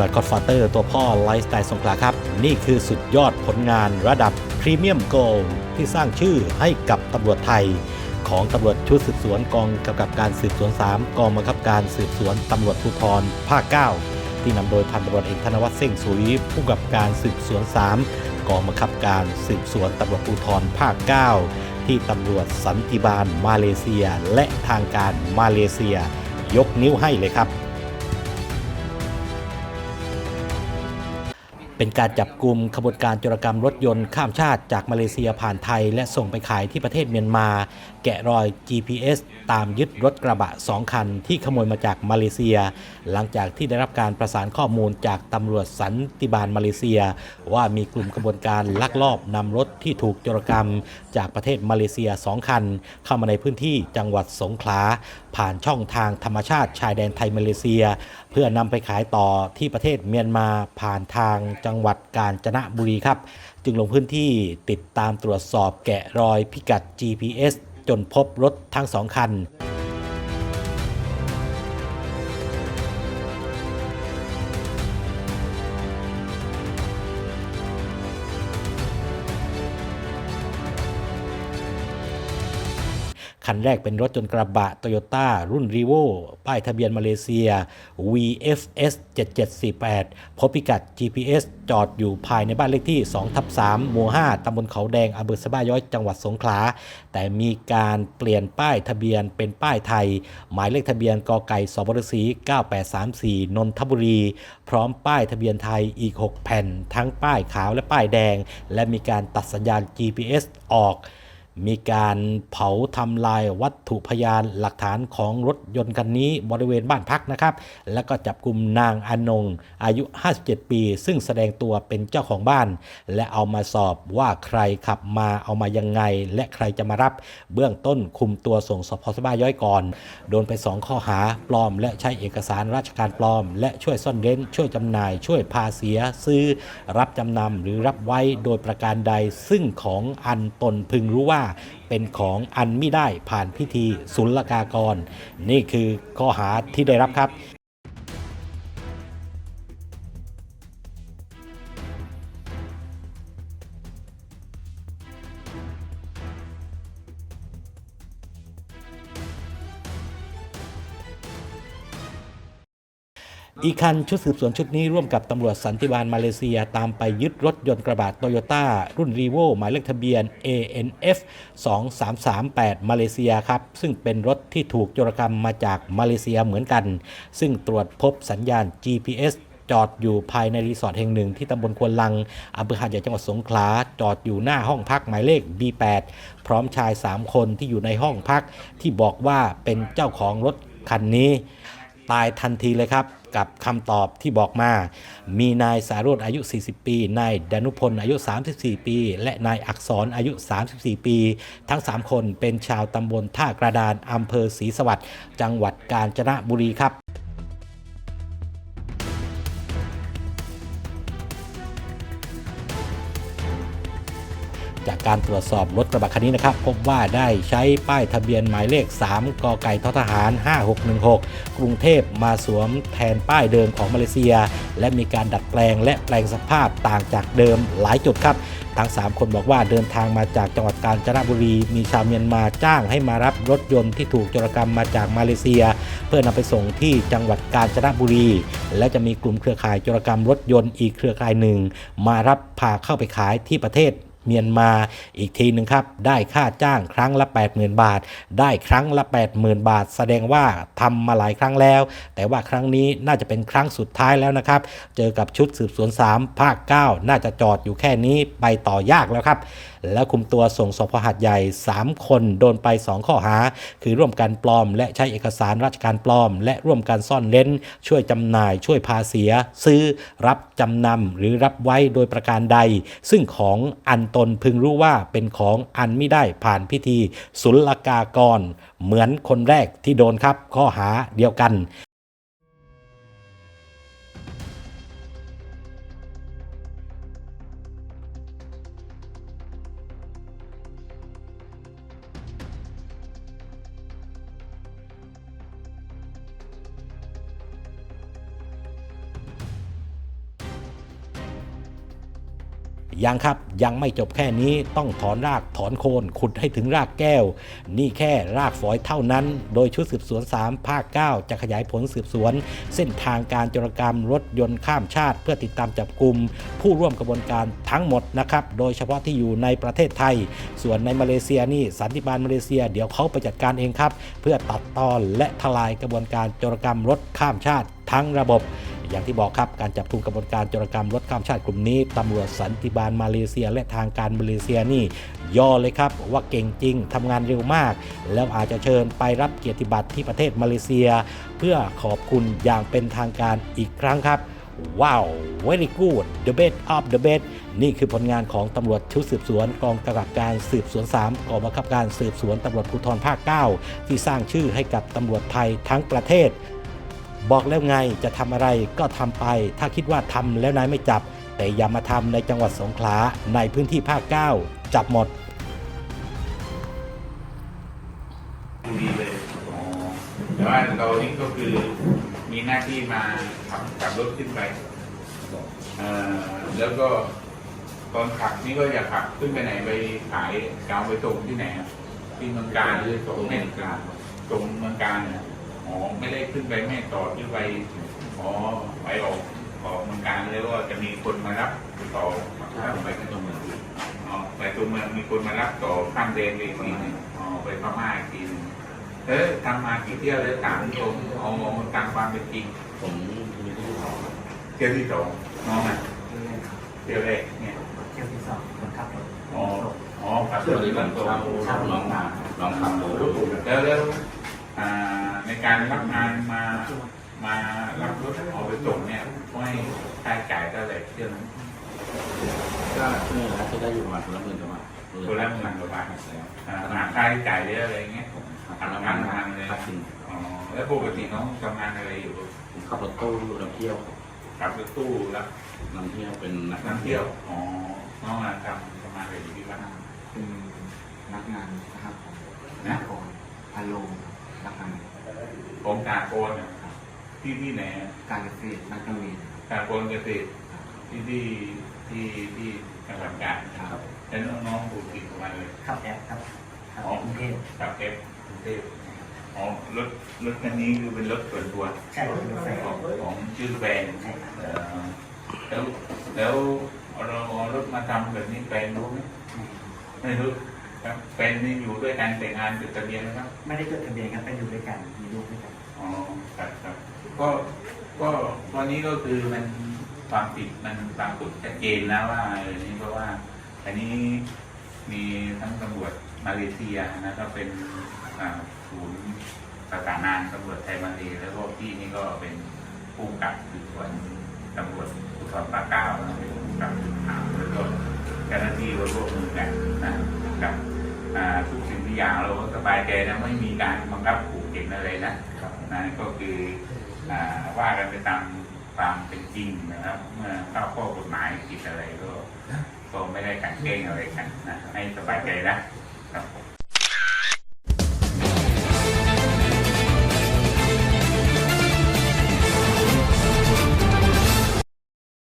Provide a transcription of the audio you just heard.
ทีมงาน Godfather ตัวพ่อไลฟ์สไตล์สงขลาครับ นี่คือสุดยอดผลงานระดับพรีเมียมโกลที่สร้างชื่อให้กับตำรวจไทย ของตำรวจชุดสืบสวนกองกำกับการสืบสวน 3 กองบังคับการสืบสวนตำรวจภูธรภาค 9 ที่นำโดยพันตำรวจเอกธนวัฒน์เส้งสุยผู้กำกับการสืบสวน 3 กองบังคับการสืบสวนตำรวจภูธรภาค 9 ที่ตำรวจสันติบาลมาเลเซีย และทางการมาเลเซีย ยกนิ้วให้เลยครับ เป็นการจับกลุ่มขบวนการจรกรรมรถยนต์ข้ามชาติจากมาเลเซียผ่านไทย และส่งไปขายที่ประเทศเมียนมาแกะรอย GPS ตามยึดรถกระบะ 2 คัน ที่ขโมยมาจากมาเลเซีย หลังจากที่ได้รับการประสานข้อมูลจากตำรวจสันติบาลมาเลเซีย ว่ามีกลุ่มขบวนการลักลอบนำรถที่ถูกโจรกรรม จากประเทศมาเลเซีย 2 คัน เข้ามาในพื้นที่จังหวัดสงขลาผ่านช่องทางธรรมชาติชายแดนไทยมาเลเซีย เพื่อนำไปขายต่อที่ประเทศเมียนมาผ่านทางจังหวัดกาญจนบุรีครับ จึงลงพื้นที่ติดตามตรวจสอบแกะรอยพิกัด GPS จนพบรถทั้งสองคัน คันแรกเป็นรถยนกระบะโตโยต้ารุ่นรีโวป้ายทะเบียนมาเลเซีย VFS 7748 พบพิกัด GPS จอดอยู่ภายในบ้านเลขที่ 2 ทับ 3 หมู่ 5 ตำบลเขาแดงอำเภอสบ้าย้อย จังหวัดสงขลา แต่มีการเปลี่ยนป้ายทะเบียนเป็นป้ายไทย หมายเลขทะเบียนกไก่สบรสี9834 นนทบุรี พร้อมป้ายทะเบียนไทยอีก 6 แผ่น ทั้งป้ายขาวและป้ายแดง และมีการตัดสัญญาณ GPS ออก มีการเผาทำลายวัตถุพยานหลักฐานของรถยนต์คันนี้บริเวณบ้านพักนะครับ แล้วก็จับกลุ่มนางอนงอายุ 57 ปี ซึ่งแสดงตัวเป็นเจ้าของบ้าน และเอามาสอบว่าใครขับมาเอามายังไง และใครจะมารับ เบื้องต้นคุมตัวส่งสพสบ้าย้อยก่อน โดนไป 2 ข้อหาปลอม และใช้เอกสารราชการปลอม และช่วยซ่อนเร้น ช่วยจำหน่าย ช่วยพาเสีย ซื้อ รับจำนำหรือรับไว้โดยประการใดซึ่งของอันตนพึงรู้ว่าเป็นของอันไม่ได้ผ่านพิธีศุลกากร นี่คือข้อหาที่ได้รับครับ อีกคันชุดสืบสวนชุดนี้ร่วมกับตำรวจสันติบาลมาเลเซียตามไปยึดรถยนต์กระบะโตโยต้ารุ่นรีโวหมายเลขทะเบียน ANF 2338 มาเลเซียครับ ซึ่งเป็นรถที่ถูกโจรกรรมมาจากมาเลเซียเหมือนกัน ซึ่งตรวจพบสัญญาณ GPS จอดอยู่ภายในรีสอร์ทแห่งหนึ่งที่ตำบลควนลังอำเภอหาดใหญ่จังหวัดสงขลา จอดอยู่หน้าห้องพักหมายเลข B8 พร้อมชาย 3 คนที่อยู่ในห้องพักที่บอกว่าเป็นเจ้าของรถคันนี้ ตายทันทีเลยครับ กับคำตอบที่บอกมา มีนายสารดอายุ 40 ปี นายดนุพลอายุ 34 ปี และนายอักษรอายุ 34 ปี ทั้ง 3 คนเป็นชาวตำบลท่ากระดานอำเภอศรีสวัสดิ์จังหวัดกาญจนบุรีครับ จากการตรวจสอบรถกระบะคันนี้นะครับ พบว่าได้ใช้ป้ายทะเบียนหมายเลข 3 กไก่ททหาร 5616 กรุงเทพมาสวมแทนป้ายเดิมของมาเลเซีย และมีการดัดแปลงและแปลงสภาพต่างจากเดิมหลายจุดครับทั้ง 3 คนบอกว่าเดินทางมาจากจังหวัดกาญจนบุรี มีชาวเมียนมาจ้างให้มารับรถยนต์ที่ถูกโจรกรรมมาจากมาเลเซีย เพื่อนำไปส่งที่จังหวัดกาญจนบุรี และจะมีกลุ่มเครือข่ายโจรกรรมรถยนต์อีกเครือข่ายหนึ่ง มารับพาเข้าไปขายที่ประเทศ เมียนมาอีกทีหนึ่งครับ ได้ค่าจ้างครั้งละ 80,000 บาท ได้ครั้งละ 80,000 บาท แสดงว่าทำมาหลายครั้งแล้ว แต่ว่าครั้งนี้น่าจะเป็นครั้งสุดท้ายแล้วนะครับ เจอกับชุดสืบสวน 3 ภาค 9 น่าจะจอดอยู่แค่นี้ไปต่อยากแล้วครับ แล้วคุมตัวส่งสพหัดใหญ่ 3 คนโดนไป 2 ข้อหา คือร่วมกันปลอม และใช้เอกสารราชการปลอม และร่วมกันซ่อนเร้น ช่วยจำหน่าย ช่วยพาเสีย ซื้อ รับจำนำหรือรับไว้โดยประการใด ซึ่งของอันตนพึงรู้ว่าเป็นของอันไม่ได้ผ่านพิธีศุลกากร เหมือนคนแรกที่โดนครับข้อหาเดียวกัน ยังครับยังไม่จบแค่นี้ต้องถอนรากถอนโคนขุดให้ถึงรากแก้ว นี่แค่รากฝอยเท่านั้น โดยชุดสืบสวน 3 ภาค 9 จะขยายผลสืบสวน เส้นทางการจรกรรมรถยนต์ข้ามชาติ เพื่อติดตามจับกลุ่มผู้ร่วมกระบวนการทั้งหมดนะครับ โดยเฉพาะที่อยู่ในประเทศไทย ส่วนในมาเลเซียนี่สันติบาลมาเลเซีย เดี๋ยวเขาไปจัดการเองครับ เพื่อตัดตอนและทลายกระบวนการจรกรรมรถข้ามชาติทั้งระบบ อย่างที่บอกครับการจับกลุ่มกระบวนการจรกรรมรถข้ามชาติกลุ่มนี้ตำรวจสันติบาลมาเลเซีย และทางการมาเลเซียนี่ ย่อเลยครับว่าเก่งจริงทำงานเร็วมาก แล้วอาจจะเชิญไปรับเกียรติบัตรที่ประเทศมาเลเซีย เพื่อขอบคุณอย่างเป็นทางการอีกครั้งครับว้าว very good the best of the best นี่คือผลงานของตำรวจชุดสืบสวนกองกำกับการสืบสวน 3กองบังคับการสืบสวนตำรวจภูธรภาค 9 ที่สร้างชื่อให้กับตำรวจไทยทั้งประเทศ บอกแล้วไงจะทำอะไรก็ทำไป ถ้าคิดว่าทำแล้วนายไม่จับ แต่อย่ามาทำในจังหวัดสงขลาในพื้นที่ภาค9จับหมดดีเลยแต่ว่าเรานี่ก็คือมีหน้าที่มาขับขับรถขึ้นไปแล้วก็ตอนขับนี่ก็อยากขับขึ้นไปไหนไปขายกาวไปส่งที่ไหนที่เมืองการหรือส่งแม่การส่งเมืองการเนี่ย อ๋อไม่ได้ขึ้นไปแม่ต่อขึ้นไปอ๋อไปออกออกเมืองการแล้วก็จะมีคนมารับต่อครับไปที่ตัวเมืองอ๋อไปตัวเมืองมีคนมารับต่อข้ามแดนไปอีกทีหนึงอ๋อไปพม่าอีกทีหนึงเออทำมากี่เที่ยวแล้วถามตรงเอาเอาตามความเป็นจริงผมมีที่สองเที่ยวที่สองน้องอะเที่ยวแรกเนี่ยเที่ยวที่สองคนขับรถอ๋ออ๋อครับเชื่อที่มันตรงลองมาลองทำดูแล้วแล้ว ในการรับงานมามารับรถเอาไปส่งเนี่ยไม่ค่าใช้จ่ายเท่าไหร่เที่ยวนั้นก็นี่นะที่ได้อยู่ประมาณคนละหมื่นกว่าบาทตัวละหมื่นกว่าบาทอ่าหาค่าใช้จ่ายเยอะอะไรเงี้ยทำงานทำงานเลยครับจริงอ๋อแล้วปกติน้องทำงานอะไรอยู่ผมขับรถตู้นำเที่ยวขับรถตู้แล้วนำเที่ยวเป็นนักนักเที่ยวอ๋อน้องมาทำทำงานอะไรอยู่ที่บ้านเป็นนักงานนะครับของนะกรพาโลนักงาน ของกาโกนน่ะที่ที่ไหนอะการเกษตรนักการเงินกาโกนเกษตรที่ที่ที่ที่จังหวัดกาญครับ แล้วน้องๆปลูกติดมาเลยขับแอปครับขับแอปกรุงเทพกับเอฟกรุงเทพอ๋อรถรถคันนี้คือเป็นรถส่วนตัวใช่ครับรถไฟของของชื่อแบรนด์ใช่ครับเอ่อแล้วแล้วเราเอารถมาทำแบบนี้แฟนรู้ไหมไม่รู้ ครับแฟนนี่อยู่ด้วยกันแต่งงานจดทะเบียนนะครับไม่ได้จดทะเบียนครับไปอยู่ด้วยกันมีลูกด้วยกันอ๋อครับครับก็ก็วันนี้ก็คือมันความผิดมันปรากฏชัดเจนนะว่าเออนี่เพราะว่า อันนี้มีทั้งตำรวจมาเลเซียนะก็เป็นอ่าศูนย์ประสานงานตำรวจไทยมาเลแล้วก็พี่นี่ก็เป็นผู้กำกับสืบสวนตำรวจภูธรภาคเก้านะเป็นผู้กำกับสืบสวนแล้วก็เจ้าหน้าที่ก็ร่วมมือกันนะครับอ่า ทุกสิ่งทุกอย่างเราก็สบายใจนะไม่มีการบังคับขู่เข็นอะไรนะนั่นก็คืออ่าว่ากันไปตามความเป็นจริงนะครับ เมื่อเข้าข้อกฎหมายผิดอะไรก็ก็ไม่ได้กลันแกล้งอะไรกันนะให้สบายใจนะครับผม